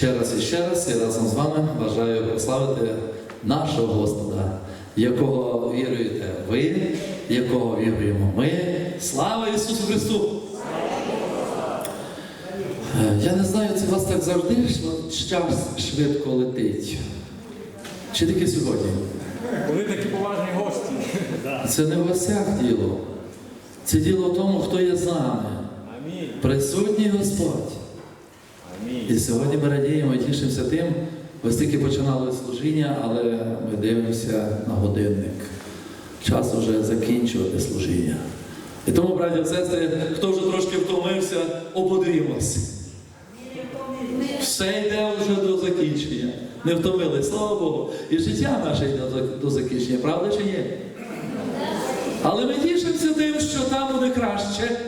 Ще раз і ще раз я разом з вами бажаю прославити нашого Господа, якого віруєте ви, якого віруємо ми. Слава Ісусу Христу! Е, Я не знаю, це у вас так завжди що час швидко летить. Чи тільки сьогодні? Коли такі поважні гості. Це не в гостях діло. Це діло в тому, хто є з нами. Амінь. Присутній Господь. І сьогодні ми радіємо і тішимося тим, ось тільки починали служіння, але ми дивимося на годинник. Час вже закінчувати служіння. І тому, браті і сестри, хто вже трошки втомився, ободрімося. Все йде вже до закінчення. Не втомились, слава Богу. І життя наше йде до закінчення, правда чи ні? Але ми тішимося тим, що там буде краще,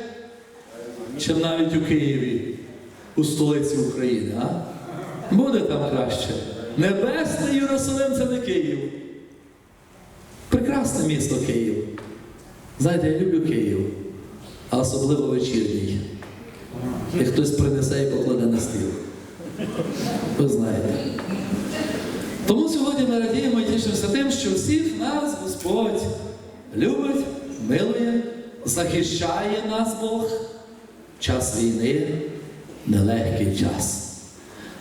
чим навіть у Києві, у столиці України. А? Буде там краще. Небесний Єрусалим це не Київ. Прекрасне місто Київ. Знаєте, я люблю Київ, а особливо вечірній. І хтось принесе і покладе на стіл. Ви знаєте. Тому сьогодні ми радіємо і тішимося тим, що всіх нас Господь любить, милує, захищає нас Бог. Час війни нелегкий час.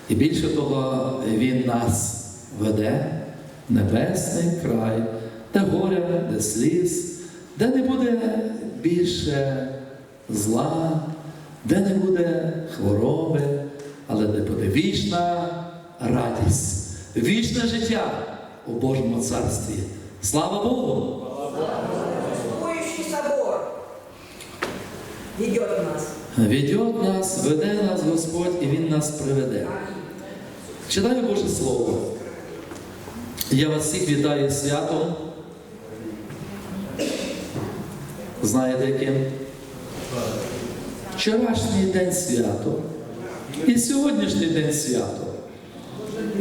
І більше того, Він нас веде в небесний край, де горя, де сліз, де не буде більше зла, де не буде хвороби, але де буде вічна радість, вічне життя у Божому царстві. Слава Богу! Существующий собор ведет нас. Ведет нас, веде нас Господь, і Він нас приведе. Читаю Боже Слово. Я вас всіх вітаю святом. Знаєте яким? Вчорашній день свято. І сьогоднішній день свято.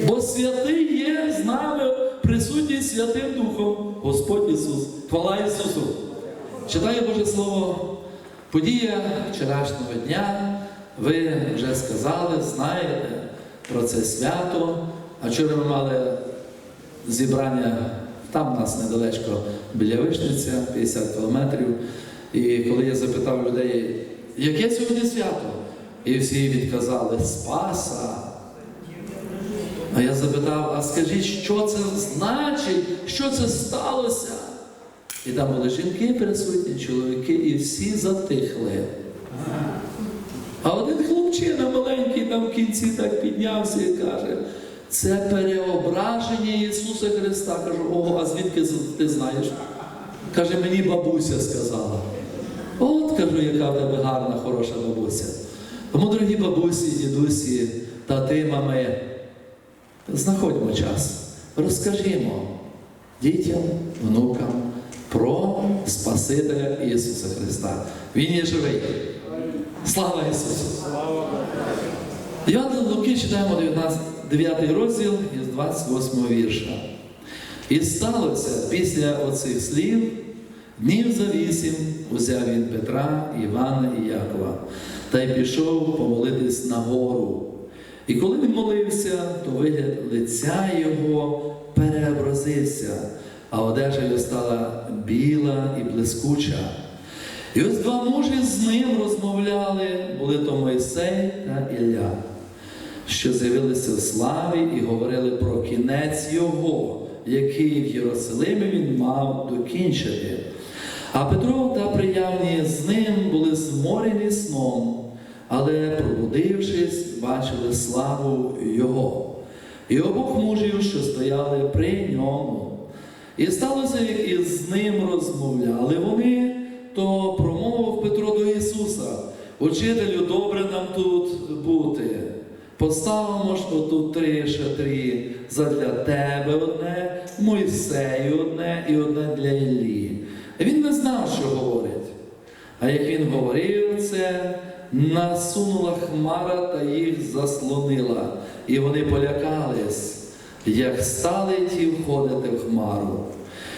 Бо святий є з нами присутній Святим Духом, Господь Ісус. Хвала Ісусу! Читаю Боже Слово. Подія вчорашнього дня. Ви вже сказали, знаєте про це свято. А вчора ми мали зібрання там у нас недалечко біля Вишниця, 50 кілометрів. І коли я запитав людей, яке сьогодні свято? І всі відказали Спаса. А я запитав, а скажіть, що це значить, що це сталося? І там були жінки присутні, чоловіки, і всі затихли. А один хлопчина маленький там в кінці так піднявся і каже, це переображення Ісуса Христа. Кажу, ого, а звідки ти знаєш? Каже, мені бабуся сказала. От кажу, яка в тебе гарна, хороша бабуся. Тому, дорогі бабусі, дідусі, тати, мами, знаходьмо час, розкажімо дітям, внукам про Спасителя Ісуса Христа. Він є живий. Слава Ісусу! Іван Луки читаємо 19, 9 розділ із 28 вірша. І сталося після оцих слів, днів за вісім узяв він Петра, Івана і Якова та й пішов помолитись на гору. І коли він молився, то вигляд лиця його переобразився, а одежа його стала біла і блискуча. І ось два мужі з ним розмовляли, були то Мойсей та Ілля, що з'явилися в славі і говорили про кінець його, який в Єрусалимі він мав докінчити. А Петро та приявні з ним були зморені сном, але, пробудившись, бачили славу Його і обох мужів, що стояли при ньому. І сталося, як із ним розмовляли вони, то промовив Петро до Ісуса, Учителю, добре нам тут бути. Поставимо ж отут три шатрі задля тебе одне, Мойсею одне і одне для Іллі. Він не знав, що говорить. А як він говорив це, насунула хмара та їх заслонила, і вони полякались, як стали ті входити в хмару.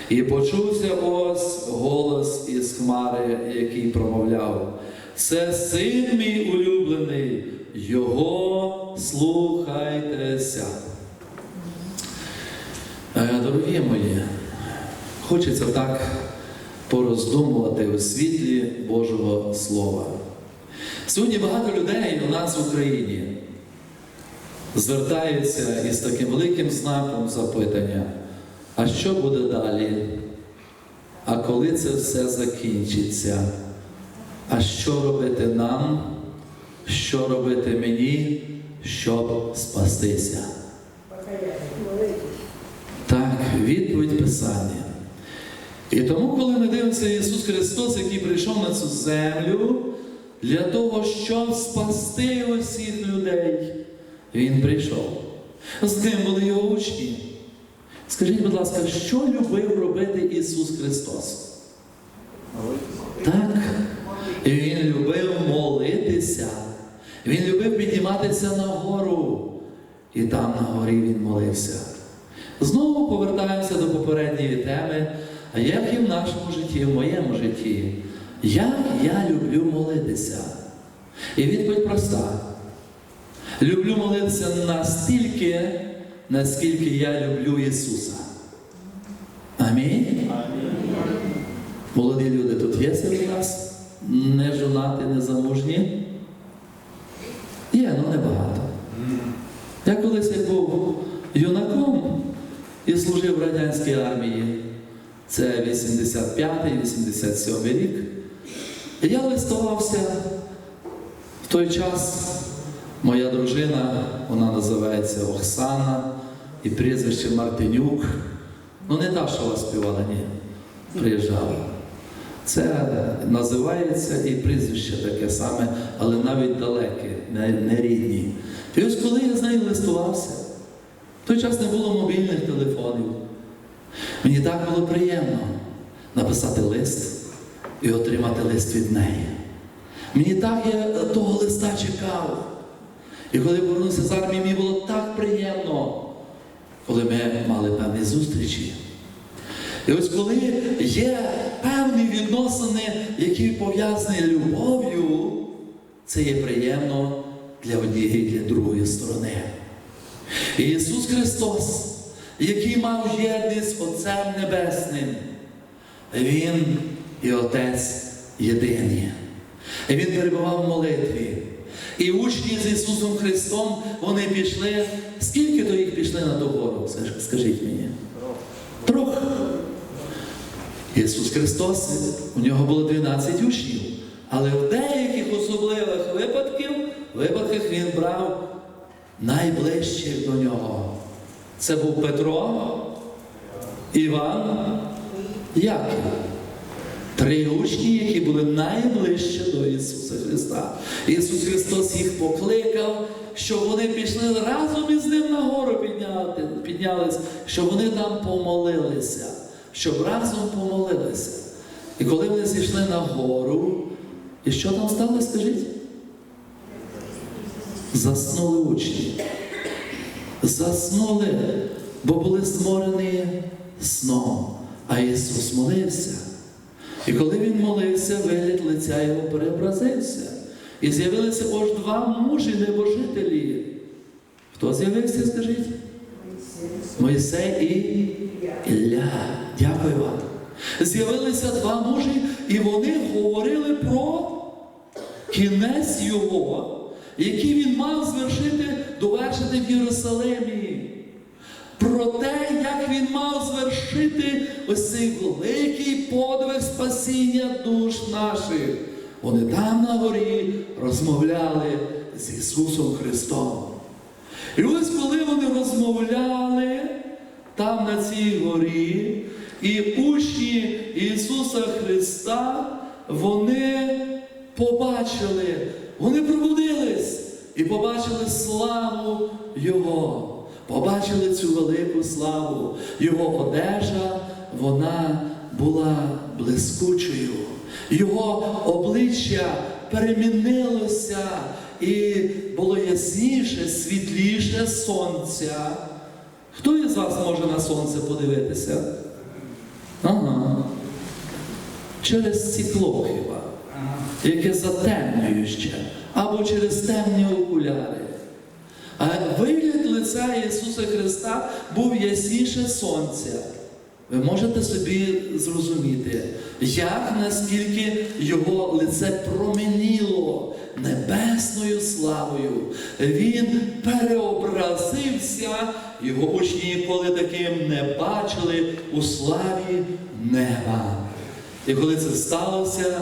І почувся ось голос із хмари, який промовляв: Це син мій улюблений, його слухайтеся. Е, Дорогі мої, хочеться так пороздумувати у світлі Божого Слова. Сьогодні багато людей у нас в Україні звертаються із таким великим знаком запитання, а що буде далі? А коли це все закінчиться? А що робити нам? Що робити мені, щоб спастися? Так, відповідь Писання. І тому, коли ми дивимося Ісус Христос, який прийшов на цю землю для того, щоб спасти усіх людей, Він прийшов. З ним були його учні. Скажіть, будь ласка, що любив робити Ісус Христос? Так, Він любив молитися. Він любив підніматися на гору. І там на горі він молився. Знову повертаємося до попередньої теми, а як і в нашому житті, в моєму житті, як я люблю молитися? І відповідь проста. Люблю молитися настільки, наскільки я люблю Ісуса. Амінь. Молоді люди тут є серед нас? Не жонаті, не замужні? Є, але небагато. Я колись як був юнаком і служив в радянській армії. Це 85-87 рік. І я листувався в той час. Моя дружина, вона називається Оксана і прізвище Мартинюк. Ну, не та, що вас співала, ні. Приїжджала. Це називається і прізвище таке саме, але навіть далеке, не, не рідні. І ось коли я з нею листувався, в той час не було мобільних телефонів. Мені так було приємно написати лист і отримати лист від неї. Мені так я того листа чекав. І коли повернувся з армії, мені було так приємно, коли ми мали певні зустрічі. І ось коли є певні відносини, які пов'язані любов'ю, це є приємно для однієї і для другої сторони. І Ісус Христос, який мав єдність з Отцем Небесним, Він і Отець єдині. І Він перебував в молитві. І учні з Ісусом Христом вони пішли. Скільки то їх пішли на ту гору? Скажіть мені. Трохи. Ісус Христос, у нього було 12 учнів, але в деяких особливих випадків, випадках Він брав найближчих до нього. Це був Петро, Іван, Яків. Три учні, які були найближче до Ісуса Христа. Ісус Христос їх покликав, щоб вони пішли разом із ним на гору підняти, піднялись, щоб вони там помолилися, щоб разом помолилися. І коли вони зійшли на гору, і що там сталося, скажіть? Заснули учні. Заснули, бо були зморені сном. А Ісус молився. І коли він молився, вигляд лиця його преобразився. І з'явилися аж два мужі небожителі. Хто з'явився, скажіть? Мойсей і Ілля. Дякую вам. З'явилися два мужі, і вони говорили про кінець його, який він мав звершити, довершити в Єрусалимі. Про те, як він мав звершити ось цей великий подвиг спасіння душ наших. Вони там на горі розмовляли з Ісусом Христом. І ось коли вони розмовляли там на цій горі, і учні Ісуса Христа, вони побачили, вони пробудились і побачили славу Його. Побачили цю велику славу. Його одежа, вона була блискучою. Його обличчя перемінилося і було ясніше, світліше сонця. Хто із вас може на сонце подивитися? Ага. Через стекло хіба, яке затемнююче, або через темні окуляри. А вигляд лиця Ісуса Христа був ясніше сонця. Ви можете собі зрозуміти, як наскільки його лице променіло небесною славою. Він переобразився, його учні ніколи таким не бачили у славі неба. І коли це сталося,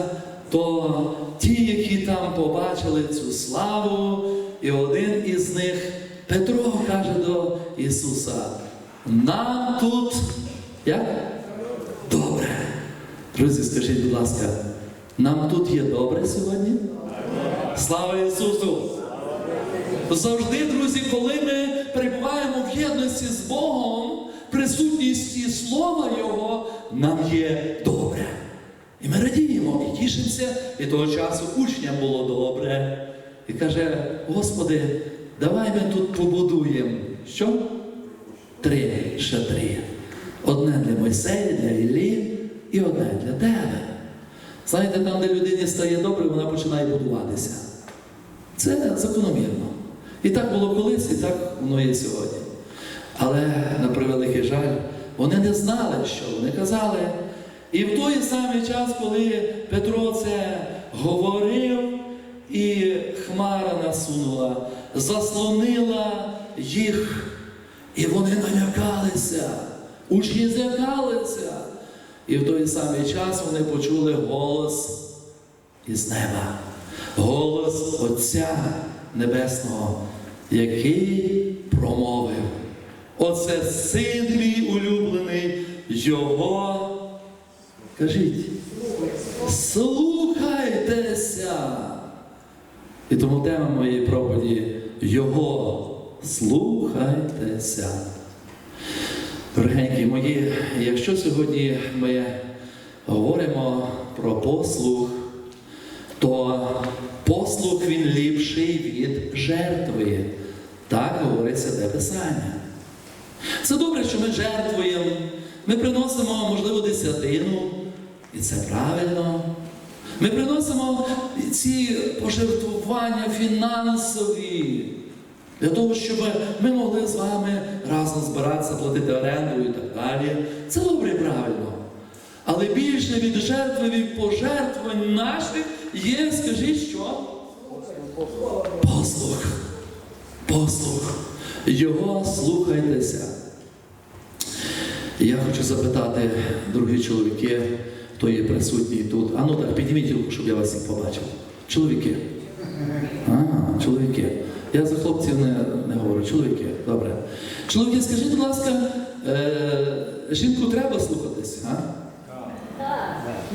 то ті, які там побачили цю славу, і один із них, Петро, каже до Ісуса, нам тут як? Добре. Друзі, скажіть, будь ласка, нам тут є добре сьогодні? Слава Ісусу! Завжди, друзі, коли ми перебуваємо в єдності з Богом, присутністі Слова Його, нам є добре. І ми радіємо і тішимося, і того часу учням було добре. І каже, Господи, давай ми тут побудуємо. Що? Три шатри. Одне для Мойсея, для Іллі і одне для тебе. Знаєте, там, де людині стає добре, вона починає будуватися. Це закономірно. І так було колись, і так воно є сьогодні. Але, на превеликий жаль, вони не знали, що вони казали. І в той самий час, коли Петро це говорив, і хмара насунула, заслонила їх, і вони налякалися, учні злякалися. І в той самий час вони почули голос із неба, голос Отця Небесного, який промовив. Оце син мій улюблений, його. Кажіть, слухайтеся. І тому тема моєї проповіді Його слухайтеся. Дорогенькі мої, якщо сьогодні ми говоримо про послух, то послух він ліпший від жертви. Так говориться де Писання. Це добре, що ми жертвуємо, ми приносимо, можливо, десятину, і це правильно. Ми приносимо ці пожертвування фінансові для того, щоб ми могли з вами разом збиратися, платити оренду і так далі. Це добре і правильно. Але більше від жертви, від пожертвувань наших є, скажіть що? Послух. Послух. Його слухайтеся. Я хочу запитати, дорогі чоловіки, хто є присутній тут. А ну так, підніміть руку, щоб я вас всіх побачив. Чоловіки. А, чоловіки. Я за хлопців не, не говорю. Чоловіки, добре. Чоловіки, скажіть, будь ласка, е, жінку треба слухатись? А?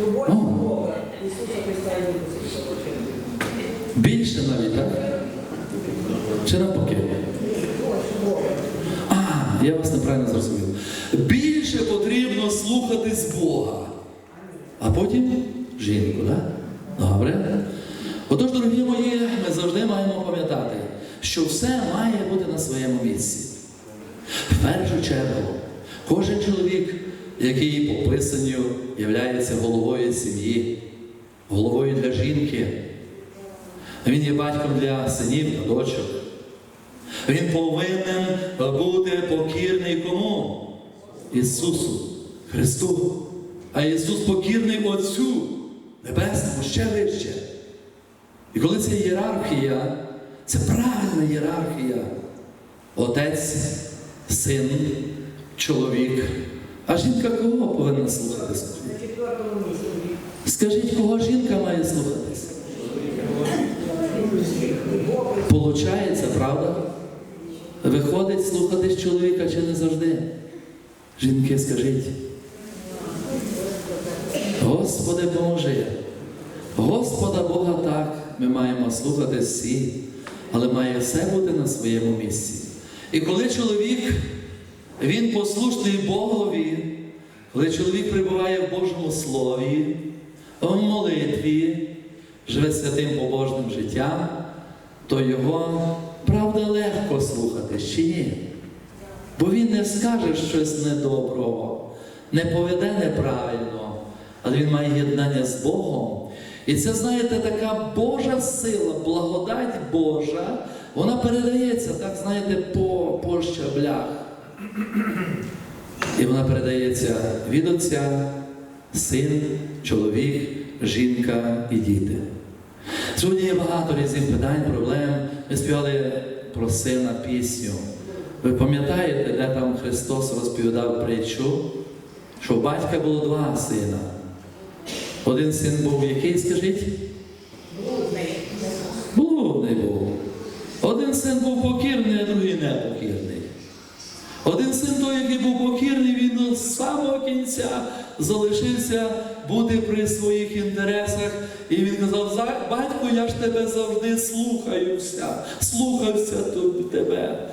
Любовь О. Бога, Христа Більше навіть, так? Чи навпаки? А, я вас неправильно зрозумів. Більше потрібно слухатись Бога, а потім жінку, так? Добре. Отож, дорогі мої, ми завжди маємо пам'ятати, що все має бути на своєму місці. В першу чергу, кожен чоловік, який по писанню являється головою сім'ї, головою для жінки, він є батьком для синів та дочок. Він повинен бути покірний кому? Ісусу Христу. А Ісус покірний Отцю Небесному ще вище. І коли це ієрархія, це правильна ієрархія. Отець, син, чоловік. А жінка кого повинна слухатися? Скажіть, кого жінка має слухатись? Получається, правда? Виходить слухатись чоловіка чи не завжди? Жінки, скажіть. Господи, поможи. Господа Бога так, ми маємо слухати всі, але має все бути на своєму місці. І коли чоловік, він послушний Богові, коли чоловік перебуває в Божому Слові, в молитві, живе святим побожним життям, то його правда легко слухати чи ні? Бо він не скаже щось недоброго, не поведе неправильно, але він має єднання з Богом. І це, знаєте, така Божа сила, благодать Божа, вона передається, так знаєте, по, по щаблях. І вона передається від отця, син, чоловік, жінка і діти. Сьогодні є багато різних питань, проблем. Ми співали про сина пісню. Ви пам'ятаєте, де там Христос розповідав притчу, що у батька було два сина. Один син був який, скажіть? Блудний був. Один син був покірний, а другий непокірний. Один син той, який був покірний, він до самого кінця залишився бути при своїх інтересах. І він казав, «За- батько, я ж тебе завжди слухаюся, слухався тут тебе.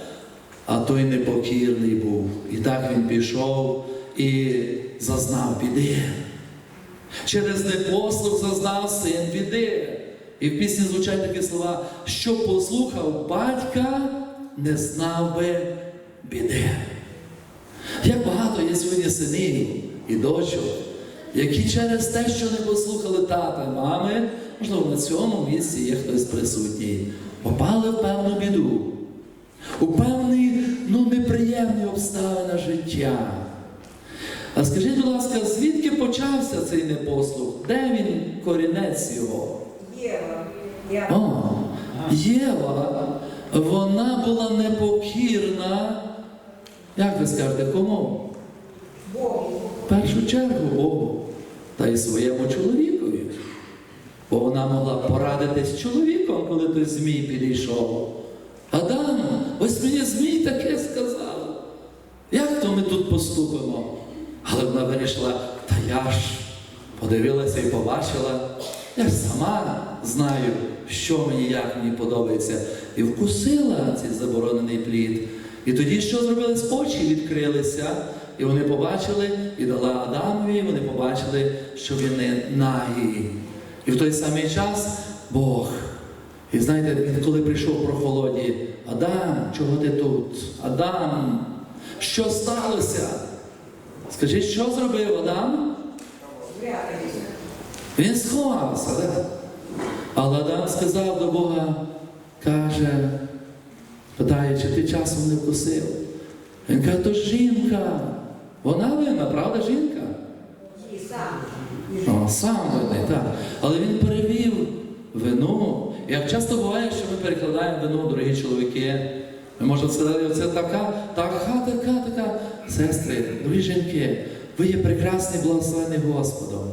А той непокірний був. І так він пішов і зазнав біди. Через непослух зазнав син біди. І в пісні звучать такі слова, що послухав батька, не знав би біди. Як багато є сьогодні синів і дочок, які через те, що не послухали тата, мами, можливо, на цьому місці є хтось присутній, попали в певну біду, у певні ну, неприємні обставини життя. А скажіть, будь ласка, звідки почався цей непослух? Де він корінець його? Єва. Я. О, Єва, вона була непокірна. Як ви скажете, кому? Богу. В першу чергу Богу та й своєму чоловікові. Бо вона могла порадитись з чоловіком, коли той Змій підійшов. Адам, ось мені Змій таке сказав. Як то ми тут поступимо? Але вона вирішила, та я ж подивилася і побачила, я ж сама знаю, що мені, як мені подобається. І вкусила цей заборонений плід. І тоді що зробилось? Очі відкрилися, і вони побачили, і дала Адамові, і вони побачили, що він не нагий. І в той самий час Бог. І знаєте, він коли прийшов в прохолоді, Адам, чого ти тут? Адам, що сталося? Скажіть, що зробив Адам? Він сховався, да? але Адам сказав до Бога, каже, питає, чи ти часом не вкусив? Він каже, то жінка. Вона винна, правда, жінка? І сам. О, сам винний, так. Але він перевів вину. Як часто буває, що ми перекладаємо вину, дорогі чоловіки. Ми можемо сказати, оце така, така, така, така. Сестри, дорогі жінки, ви є прекрасні, благословені Господом.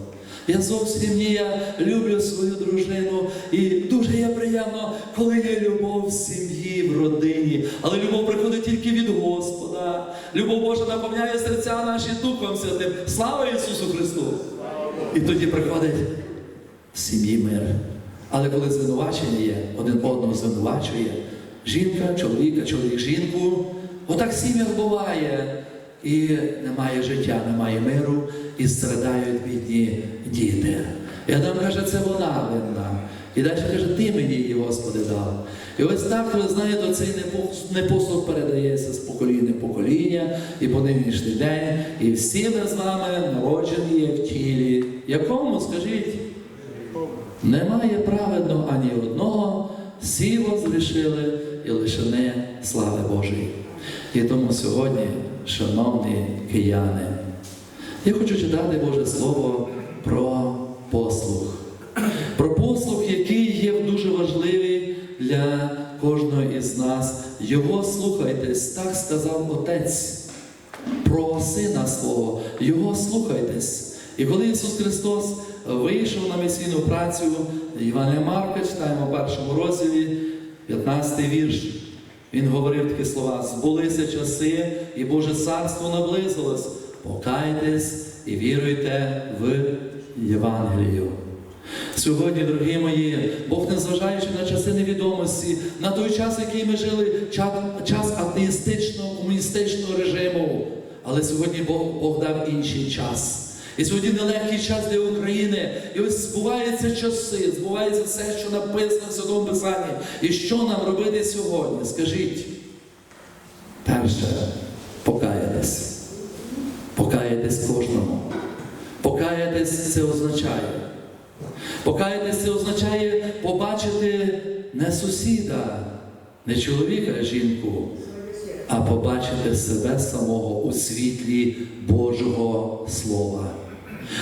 Я зовсім ні, я люблю свою дружину, і дуже є приємно, коли є любов в сім'ї, в родині. Але любов приходить тільки від Господа. Любов Божа наповняє серця наші Духом Святим. Слава Ісусу Христу! І тоді приходить в сім'ї мир. Але коли звинувачення є, один одного звинувачує, жінка, чоловіка, чоловік, жінку, отак сім'ях буває. І немає життя, немає миру, і страдають бідні діти. І Адам каже, це вона винна. І далі каже, ти мені її, Господи, дав. І ось так, ви знаєте, цей непос- непослух передається з покоління в покоління і по нинішній день. І всі ми з вами народжені є в тілі. Якому, скажіть? Немає праведного ані одного, всі возгрішили і лишені слави Божої. І тому сьогодні, шановні кияни, я хочу читати Боже Слово про послух. Про послух, який є дуже важливий для кожного із нас. Його слухайтесь, так сказав Отець про Сина свого, Його слухайтесь. І коли Ісус Христос вийшов на місійну працю, Івана Марка, читаємо в першому розділі, 15 вірш, він говорив такі слова: збулися часи, і Боже царство наблизилось. Покайтесь і віруйте в Євангелію. Сьогодні, дорогі мої, Бог, незважаючи на часи невідомості, на той час, який ми жили, час атеїстичного, комуністичного режиму. Але сьогодні Бог, Бог дав інший час. І сьогодні нелегкий час для України. І ось збуваються часи, збувається все, що написано в Святому Писанні. І що нам робити сьогодні? Скажіть. Перше, покаятись. Покаятись кожному. Покаятись це означає. Покаятись це означає побачити не сусіда, не чоловіка, а жінку, а побачити себе самого у світлі Божого Слова.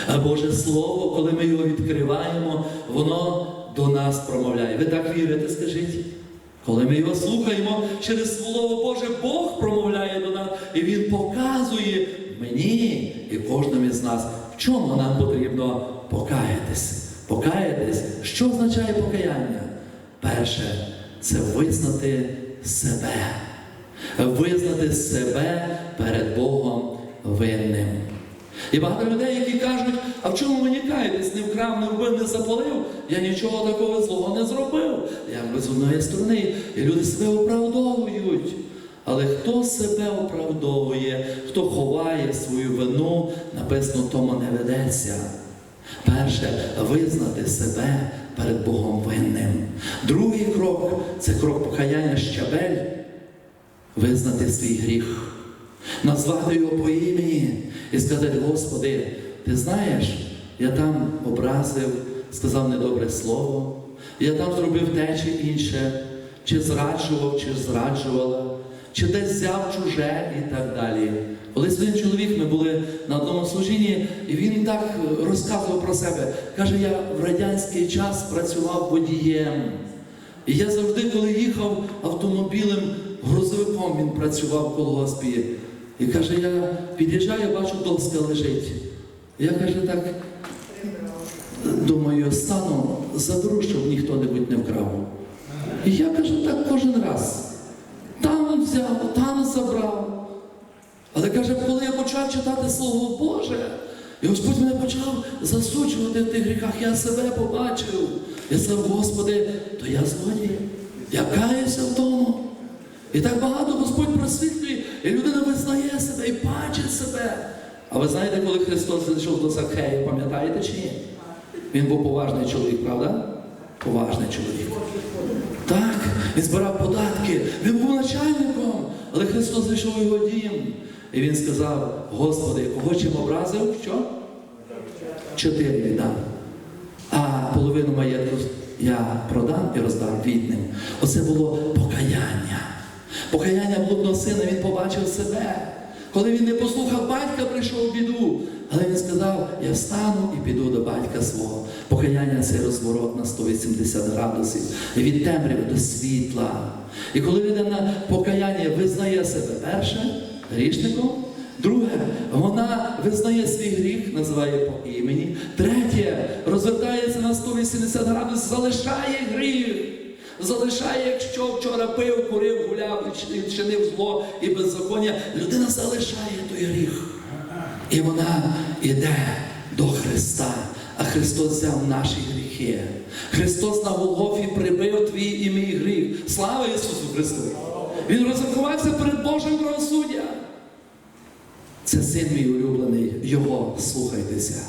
А Боже Слово, коли ми його відкриваємо, воно до нас промовляє. Ви так вірите, скажіть? Коли ми його слухаємо через Слово Боже, Бог промовляє до нас, і Він показує мені і кожному із нас, в чому нам потрібно покаятись. Покаятись, що означає покаяння? Перше, це визнати себе. Визнати себе перед Богом винним. І багато людей, які кажуть, а в чому мені каятись? Не вкрав, не вбив, не запалив, я нічого такого злого не зробив. Якби з одної сторони, і люди себе оправдовують. Але хто себе оправдовує, хто ховає свою вину, написано, тому не ведеться. Перше визнати себе перед Богом винним. Другий крок це крок покаяння щабель, визнати свій гріх, назвати його по імені і сказати, Господи, ти знаєш, я там образив, сказав недобре слово, я там зробив те чи інше, чи зраджував, чи зраджувала, чи десь взяв чуже і так далі. Колись один чоловік, ми були на одному служінні, і він так розказував про себе. Каже, я в радянський час працював водієм. І я завжди, коли їхав автомобілем, грузовиком він працював в колгоспі. І каже, я під'їжджаю, бачу, доска лежить. Я каже, так думаю, стану, заберу, щоб ніхто небудь не вкрав. І я кажу, так кожен раз. Там взяв, там забрав. Але каже, коли я почав читати Слово Боже, і Господь мене почав засуджувати в тих гріхах, я себе побачив. Я сказав, Господи, то я злодій. Я каюся в тому. І так багато Господь просвітлює, і людина визнає себе і бачить себе. А ви знаєте, коли Христос зайшов до Закхея, пам'ятаєте чи ні? Він був поважний чоловік, правда? Поважний чоловік. Так, він збирав податки, він був начальником, але Христос зайшов у його дім. І він сказав: Господи, кого чим образив? Що? Чотири віддам. А половину маєтку я продам і роздам бідним. Оце було покаяння. Покаяння блудного сина, він побачив себе. Коли він не послухав батька, прийшов у біду. Але він сказав: я встану і піду до батька свого. Покаяння це розворот на 180 градусів. Від темряви до світла. І коли людина покаяння визнає себе перше грішником, друге, вона визнає свій гріх, називає по імені. Третє, розвертається на 180 градусів, залишає гріх. Залишає, якщо вчора пив, курив, гуляв чинив зло і беззаконня, людина залишає той гріх. І вона йде до Христа. А Христос взяв наші гріхи. Христос на Голгофі прибив твій і мій гріх. Слава Ісусу Христу! Він розрахувався перед Божим правосуддям. Це син мій улюблений, його слухайтеся.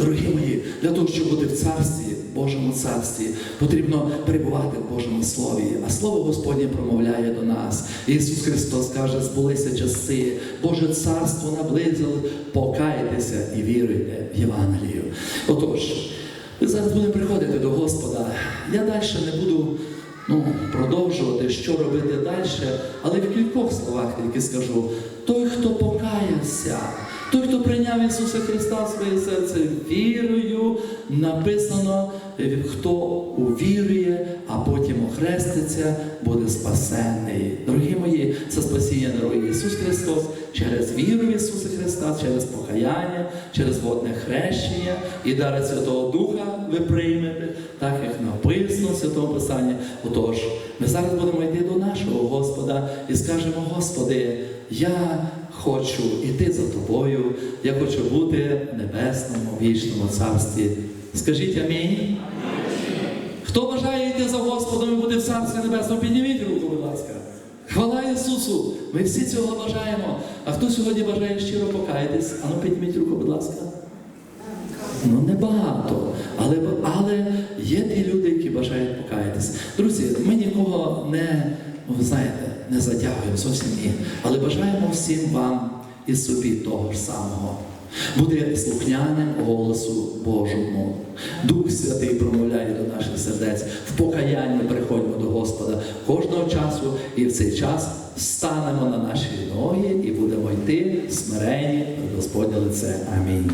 Дорогі мої, для того, щоб бути в царстві, Божому царстві, потрібно перебувати в Божому Слові. А Слово Господнє промовляє до нас. Ісус Христос каже, збулися часи, Боже царство наблизило, покайтеся і віруйте в Євангелію. Отож, ми зараз будемо приходити до Господа. Я далі не буду ну, продовжувати, що робити далі, але в кількох словах тільки скажу: той, хто покаявся, той, хто прийняв Ісуса Христа в своє серце вірою, написано, хто увірує, а потім охреститься, буде спасений. Дорогі мої, це спасіння дарує Ісус Христос через віру в Ісуса Христа, через покаяння, через водне хрещення і дари Святого Духа ви приймете, так як написано в Святому Писанні. Отож, ми зараз будемо йти до нашого Господа і скажемо, Господи, я хочу йти за тобою, я хочу бути в небесному вічному царстві. Скажіть амінь. Хто бажає йти за Господом і бути в царстві небесному, підніміть руку, будь ласка. Хвала Ісусу! Ми всі цього бажаємо. А хто сьогодні бажає щиро покаятись? Ану, підніміть руку, будь ласка. Ну, небагато. Але, але є ті люди, які бажають покаятись. Друзі, ми нікого не, ну, ви знаєте, не затягуємо зовсім ні. Але бажаємо всім вам і собі того ж самого. Буде слухняним голосу Божому. Дух Святий промовляє до наших сердець. В покаянні приходьмо до Господа кожного часу, і в цей час станемо на наші ноги і будемо йти смирені Господнє лице. Амінь.